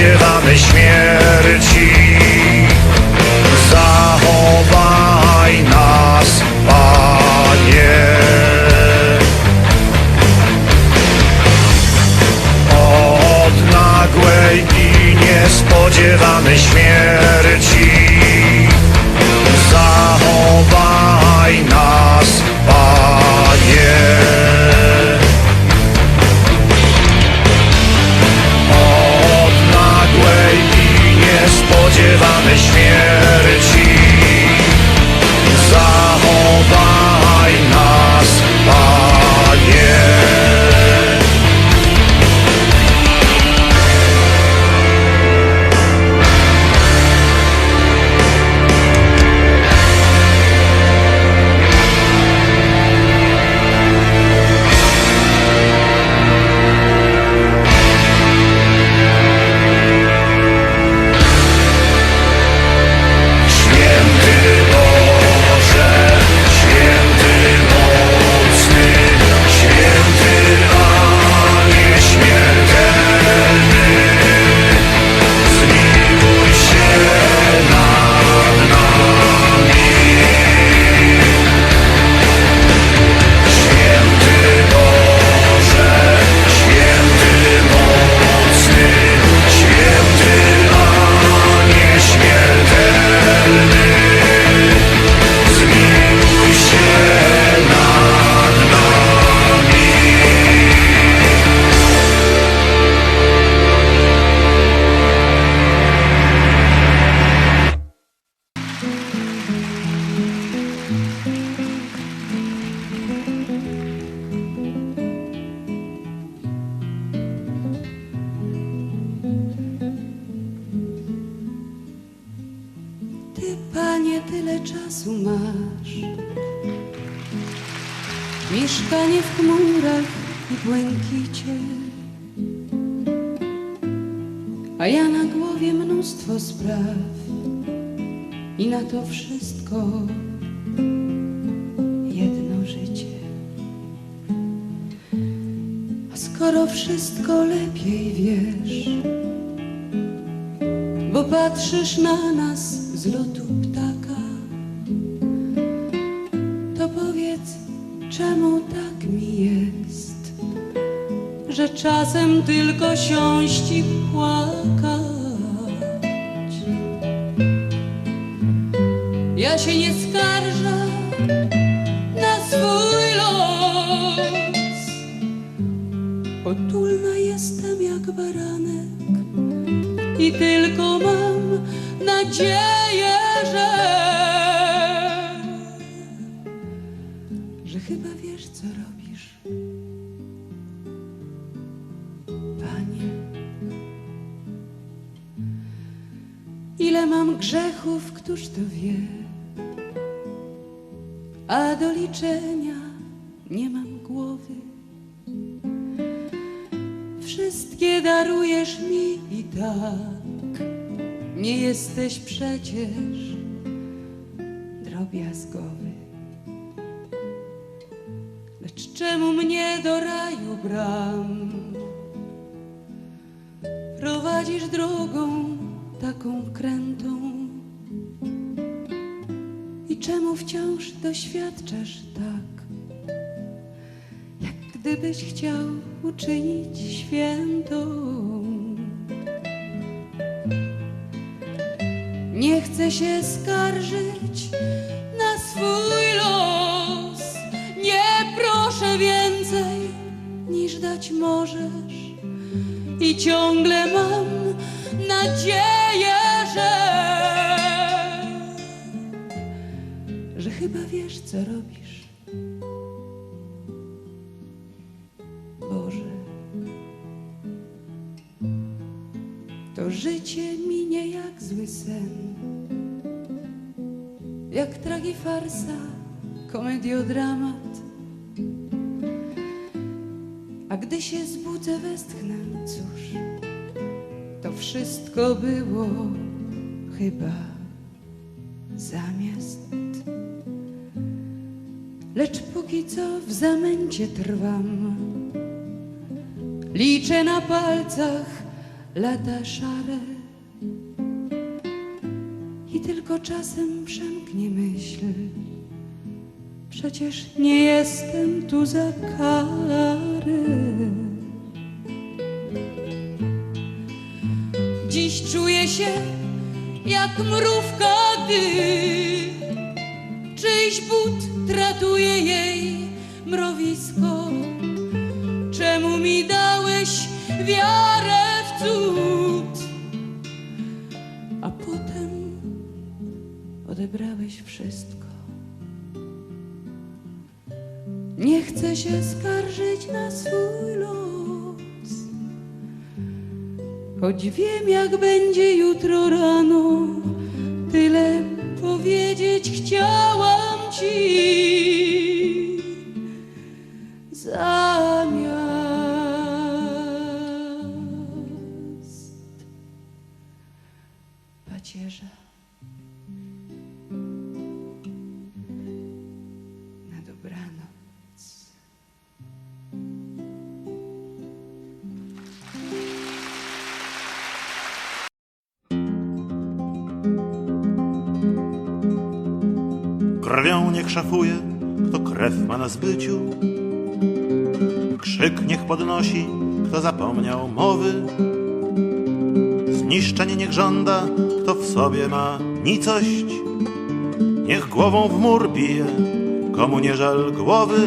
niespodziewanej śmierci czasu masz. Mieszkanie w chmurach i błękicie. A ja na głowie mnóstwo spraw. I na to wszystko jedno życie. A skoro wszystko lepiej wiesz, bo patrzysz na nas z lotu czemu tak mi jest, że czasem tylko siąść i płakać. Ja się nie skarżę na swój los, otulna jestem jak baranek i tylko mam nadzieję, że grzechów, któż to wie, a do liczenia nie mam głowy. Wszystkie darujesz mi i tak nie jesteś przecież drobiazgowy. Lecz czemu mnie do raju bram prowadzisz drogą taką krętą? Wciąż doświadczasz tak? Jak gdybyś chciał uczynić świętą. Nie chcę się skarżyć na swój los. Nie proszę więcej niż dać możesz. I ciągle mam nadzieję, że, chyba wiesz, co robisz. Boże, to życie minie jak zły sen, jak tragifarsa, komediodramat. A gdy się zbudzę, westchnę, cóż, to wszystko było chyba póki co w zamęcie trwam, liczę na palcach lata szare i tylko czasem przemknie myśl. Przecież nie jestem tu za karę. Dziś czuję się jak mrówka, gdy czyjś but tratuje jej mrowisko. Czemu mi dałeś wiarę w cud, a potem odebrałeś wszystko? Nie chcę się skarżyć na swój los, choć wiem, jak będzie jutro rano. Tyle powiedzieć chciałam ci pacierza. Na dobranoc. Krwią niech szafuje, kto krew ma na zbyciu. Krzyk niech podnosi, kto zapomniał mowy. Zniszczenie niech żąda, kto w sobie ma nicość. Niech głową w mur bije, komu nie żal głowy.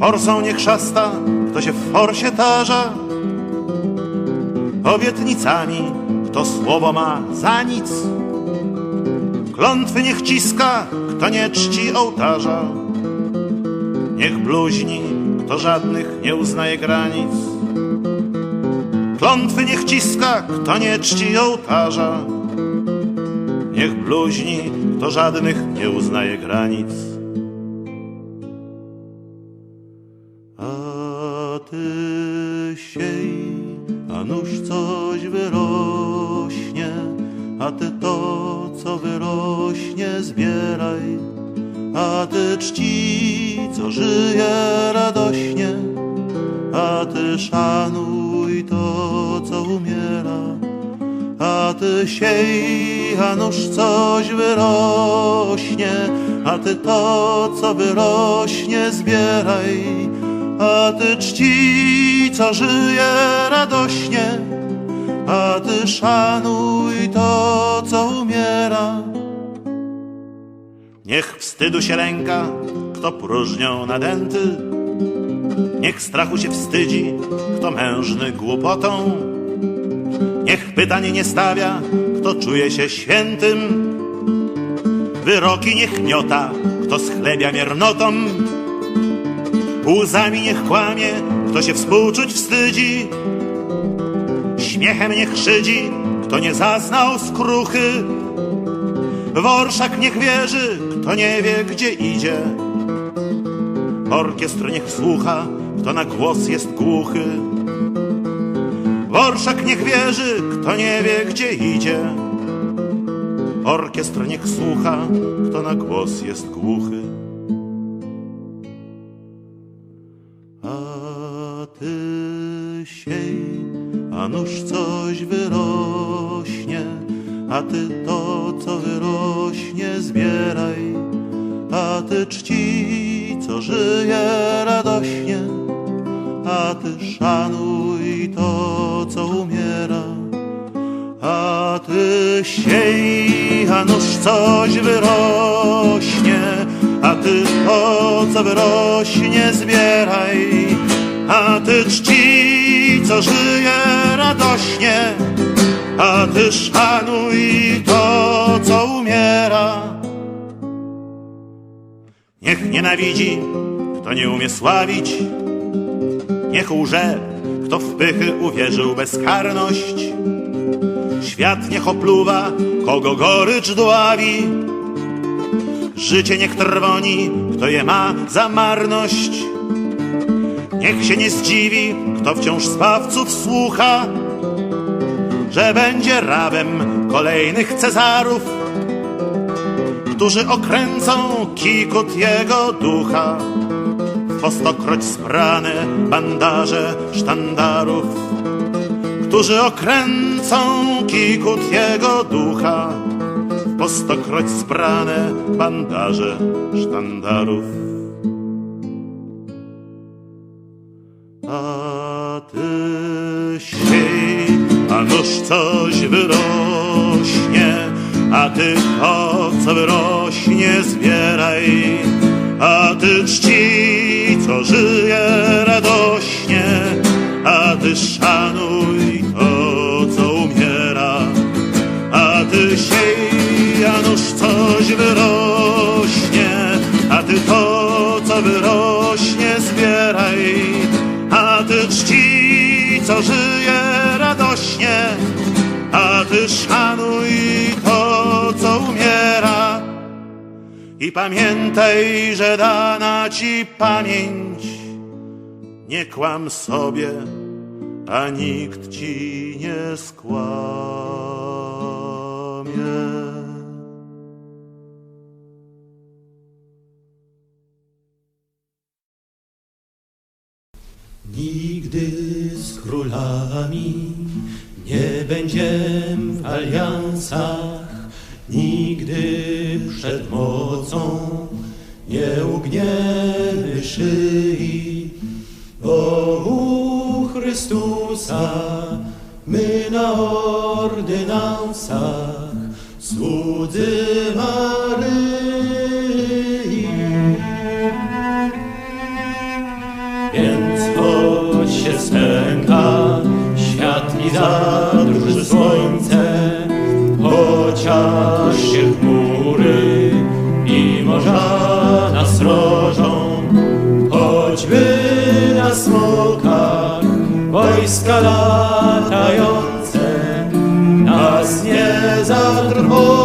Forsą niech szasta, kto się w forsie tarza. Obietnicami, kto słowo ma za nic. Klątwy niech ciska, kto nie czci ołtarza. Niech bluźni, kto żadnych nie uznaje granic. Klątwy niech ciska, kto nie czci ołtarza. Niech bluźni, kto żadnych nie uznaje granic. Ty siej, a nuż coś wyrośnie, a ty to, co wyrośnie, zbieraj. A ty czci, co żyje radośnie, a ty szanuj to, co umiera. Niech wstydu się lęka, kto próżnią nadęty. Niech strachu się wstydzi, kto mężny głupotą. Niech pytań nie stawia, kto czuje się świętym. Wyroki niech miota, kto schlebia miernotą. Łzami niech kłamie, kto się współczuć wstydzi. Śmiechem niech szydzi, kto nie zaznał skruchy. W orszak niech wierzy, kto nie wie, gdzie idzie. Orkiestr niech słucha, kto na głos jest głuchy. Orszak niech wierzy, kto nie wie, gdzie idzie. Orkiestr niech słucha, kto na głos jest głuchy. A ty siej, a nuż coś wyrośnie, a ty to, co wyrośnie, zbieraj. a ty czci, co żyje radośnie, a ty szanuj to, co umiera. A ty siej, a coś wyrośnie, a ty to, co wyrośnie, zbieraj. A ty czci, co żyje radośnie, a ty szanuj to, co umiera. Niech nienawidzi, kto nie umie sławić, niech łże, kto w pychy uwierzył bezkarność. Świat niech opluwa, kogo gorycz dławi. Życie niech trwoni, kto je ma za marność. Niech się nie zdziwi, kto wciąż zbawców słucha, że będzie rabem kolejnych Cezarów, którzy okręcą kikut jego ducha. Po stokroć sprane bandaże sztandarów, którzy okręcą kikut jego ducha. Po stokroć sprane bandaże sztandarów. A ty siej, a nuż coś wyrośnie, a ty to, co wyrośnie, zbieraj. A ty czci, co żyje radośnie, a ty szanuj to, co umiera. A ty siej, a nuż coś wyrośnie, a ty to, co wyrośnie, zbieraj. A ty czci, co żyje I pamiętaj, że dana ci pamięć, nie kłam sobie, a nikt ci nie skłamie. Nigdy z królami nie będziem w aliansach, nigdy przed mocą nie ugniemy szyi, bo u Chrystusa my na ordynansach słudzy Maryi. Wojska latające nas nie zatrwożą.